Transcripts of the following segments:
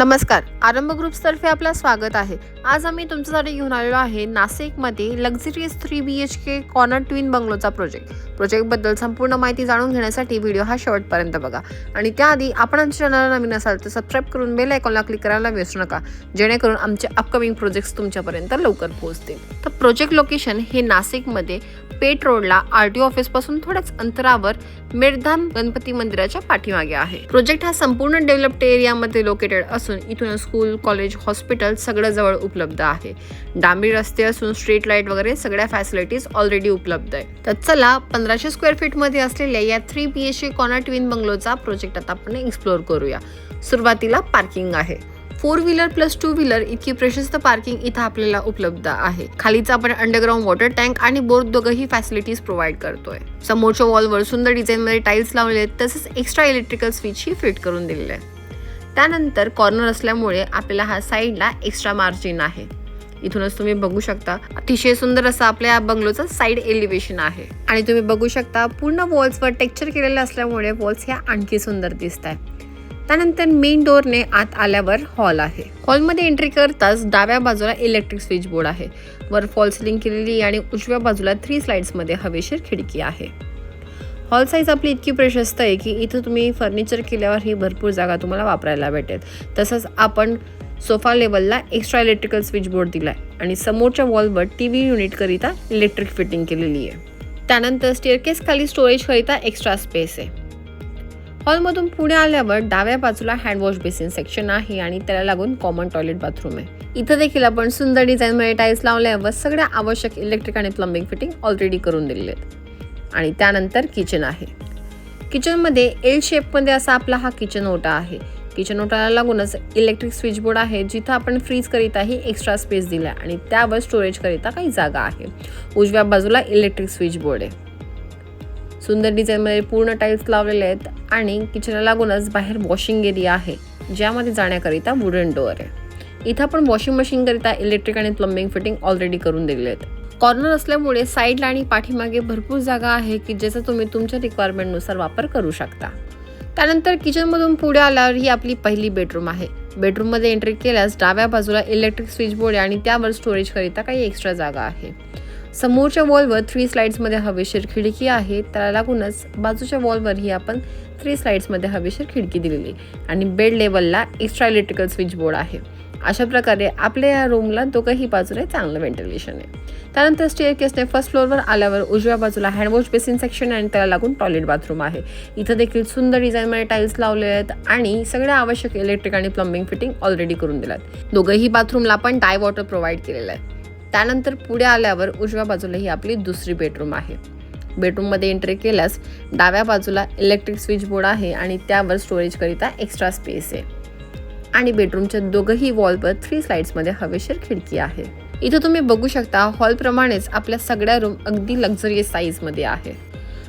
नमस्कार. आरंभ ग्रुप्सतर्फे आपलं स्वागत आहे. आज आम्ही तुमच्यासाठी घेऊन आलेलो आहे नाशिकमध्ये luxurious three B H K corner twin बंगलोचा project प्रोजेक्टबद्दल संपूर्ण माहिती जाणून घेण्यासाठी व्हिडिओ हा शेवटपर्यंत बघा. आणि त्याआधी आपण आमच्या चॅनलला नवीन असाल तर सबस्क्राईब करून बेल आयकॉनला क्लिक करायला विसरू नका. जेणेकरून आमचे अपकमिंग प्रोजेक्ट्स तुमच्यापर्यंत लवकर पोहोचतील. तर प्रोजेक्ट लोकेशन हे नाशिकमध्ये पेट रोडला आर टी ऑफिसपासून थोड्याच अंतरावर मेडधाम गणपती मंदिराच्या पाठीमागे आहे. प्रोजेक्ट हा संपूर्ण डेव्हलप्ड एरियामध्ये लोकेटेड असून इथून स्कूल कॉलेज हॉस्पिटल सगळं जवळ उपलब्ध आहे. डांबरी रस्ते असून स्ट्रीट लाइट वगैरे सगळ्या फॅसिलिटीज ऑलरेडी उपलब्ध आहे. तर चला पंधराशे स्क्वेअर फीटमध्ये असलेल्या या three B H K corner twin बंगलोचा project आता आपण एक्सप्लोअर करूया. सुरुवातीला पार्किंग आहे. Four wheeler plus two wheeler इतकी प्रशस्त पार्किंग इथं आपल्याला उपलब्ध आहे. खालीच आपण अंडरग्राऊंड वॉटर टँक आणि बोर दोघंही फॅसिलिटीज प्रोव्हाइड करतोय. समोरच्या वॉलवर सुंदर डिझाईन मध्ये टाईल्स लावले आहेत. तसेच एक्स्ट्रा इलेक्ट्रिकल स्विच ही फिट करून दिलेले आहे त्यानंतर कॉर्नर असल्यामुळे आपल्याला हा साईडला एक्स्ट्रा मार्जिन आहे. इथूनच तुम्ही बघू शकता अतिशय सुंदर असं आपल्या या बंगलोचं साईड एलिव्हेशन आहे. आणि तुम्ही बघू शकता पूर्ण वॉल्सवर टेक्चर केलेलं असल्यामुळे वॉल्स ह्या आणखी सुंदर दिसत आहेत त्यानंतर मेन डोअरने आत आल्यावर हॉल आहे. हॉलमध्ये एंट्री करताच डाव्या बाजूला इलेक्ट्रिक स्विच बोर्ड आहे. वर फॉल सिलिंग केलेली आणि उजव्या बाजूला थ्री स्लाइड्समध्ये हवेशीर खिडकी आहे. हॉल साईज आपली इतकी प्रशस्त आहे की इथं तुम्ही फर्निचर केल्यावर ही भरपूर जागा तुम्हाला वापरायला भेटेल. तसंच आपण सोफा लेवलला एक्स्ट्रा इलेक्ट्रिकल स्विच बोर्ड दिला आहे आणि समोरच्या वॉलवर टी व्ही युनिटकरिता इलेक्ट्रिक फिटिंग केलेली आहे. त्यानंतर स्टेअरकेस खाली स्टोरेजकरिता एक्स्ट्रा स्पेस आहे. हॉलमधून पुढे आल्यावर डाव्या बाजूला हँडवॉश बेसिन सेक्शन आहे आणि त्याला लागून कॉमन टॉयलेट बाथरूम आहे. इथं देखील आपण सुंदर डिझाईनमध्ये टाईल्स लावल्यावर सगळ्या आवश्यक इलेक्ट्रिक आणि प्लंबिंग फिटिंग ऑलरेडी करून दिलेले आहेत. आणि त्यानंतर किचन आहे. किचनमध्ये एल शेपमध्ये असा आपला हा किचन ओटा आहे. किचन ओटाला लागूनच इलेक्ट्रिक स्विच बोर्ड आहे जिथं आपण फ्रीजकरिताही एक्स्ट्रा स्पेस दिला आणि त्यावर स्टोरेजकरिता काही जागा आहे. उजव्या बाजूला इलेक्ट्रिक स्विच बोर्ड आहे. सुंदर डिझाईनमध्ये पूर्ण टाईल्स लावलेले आहेत आणि किचनला लागूनच बाहेर वॉशिंग एरिया आहे ज्यामध्ये जाण्याकरिता वुडन डोअर आहे. इथं आपण वॉशिंग मशीनकरिता इलेक्ट्रिक आणि प्लंबिंग फिटिंग ऑलरेडी करून दिलेले आहेत. कॉर्नर असल्यामुळे साईडला आणि पाठीमागे भरपूर जागा आहे की ज्याचा तुम्ही तुमच्या रिक्वायरमेंटनुसार वापर करू शकता. त्यानंतर किचनमधून पुढे आल्यावर ही आपली पहिली बेडरूम आहे. बेडरूममध्ये एंट्री केल्यास डाव्या बाजूला इलेक्ट्रिक स्विच बोर्ड आहे आणि त्यावर स्टोरेजकरिता काही एक्स्ट्रा जागा आहे. समोरच्या वॉलवर थ्री स्लाइड्समध्ये हवेशीर खिडकी आहे. त्याला लागूनच बाजूच्या वॉलवरही आपण थ्री स्लाइड्समध्ये हवेशीर खिडकी दिलेली आणि बेड लेवलला एक्स्ट्रा इलेक्ट्रिकल स्विच बोर्ड आहे. अशा प्रकारे आपल्या या रूमला दोघंही बाजूने चांगलं व्हेंटिलेशन आहे. त्यानंतर स्टेअर केसने फर्स्ट फ्लोअरवर आल्यावर उजव्या बाजूला हँडवॉश बेसिन सेक्शन आणि त्याला लागून टॉयलेट बाथरूम आहे. इथं देखील सुंदर डिझाईनमध्ये टाईल्स लावले आहेत आणि सगळ्या आवश्यक इलेक्ट्रिक आणि प्लंबिंग फिटिंग ऑलरेडी करून दिल्यात. दोघंही बाथरूमला आपण डाय वॉटर प्रोव्हाइड केलेलं आहे. त्यानंतर पुढे आल्यावर उजव्या बाजूला ही आपली दुसरी बेडरूम आहे. बेडरूममध्ये एंट्री केल्यास डाव्या बाजूला इलेक्ट्रिक स्विच बोर्ड आहे आणि त्यावर स्टोरेजकरिता एक्स्ट्रा स्पेस आहे. आणि बेडरूमच्या दोघंही वॉलवर थ्री स्लाइड्समध्ये हवेशीर खिडकी आहे. इथं तुम्ही बघू शकता हॉलप्रमाणेच आपल्या सगळ्या रूम अगदी लक्झरियस साईजमध्ये आहे.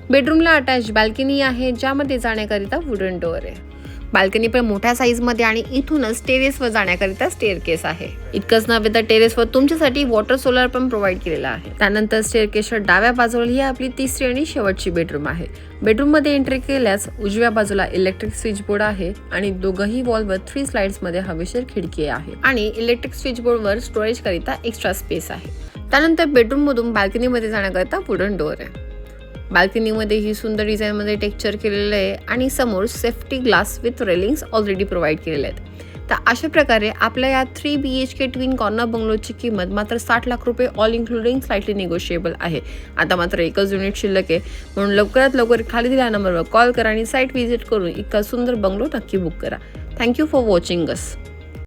बेडरूमला अटॅच बॅल्कनी आहे ज्यामध्ये जाण्याकरिता वुडन डोअर आहे. बाल्कनी पण मोठ्या साईजमध्ये आणि इथूनच टेरेसवर जाण्याकरिता स्टेअरकेस आहे. इतकंच नव्हे तर टेरेसवर तुमच्यासाठी वॉटर सोलर पण प्रोव्हाइड केलेला आहे. त्यानंतर स्टेअर डाव्या बाजूला ही आपली तिसरी आणि शेवटची बेडरूम आहे. बेडरूममध्ये एंट्री केल्यास उजव्या बाजूला इलेक्ट्रिक स्विच बोर्ड आहे आणि दोघंही वॉलवर थ्री स्लाइड्समध्ये हवेशीर खिडकी आहे आणि इलेक्ट्रिक स्विच बोर्डवर स्टोरेज करिता एक्स्ट्रा स्पेस आहे. त्यानंतर बेडरूममधून बाल्कनीमध्ये जाण्याकरिता वुडन डोअर आहे. बाल्कनीमध्ये ही सुंदर डिझाईनमध्ये टेक्चर केलेलं आहे आणि समोर safety glass with railings already provide केलेले आहेत. तर अशा प्रकारे आपल्या या three B H K twin corner बंगलोची किंमत मात्र साठ लाख रुपये ऑल इन्क्लुडिंग स्लाइटली निगोशिएबल आहे. आता मात्र एकच युनिट शिल्लक आहे. म्हणून लवकरात लवकर खाली दिल्या नंबरवर कॉल करा आणि साईट व्हिजिट करून इतका सुंदर बंगलो नक्की बुक करा. Thank you for watching us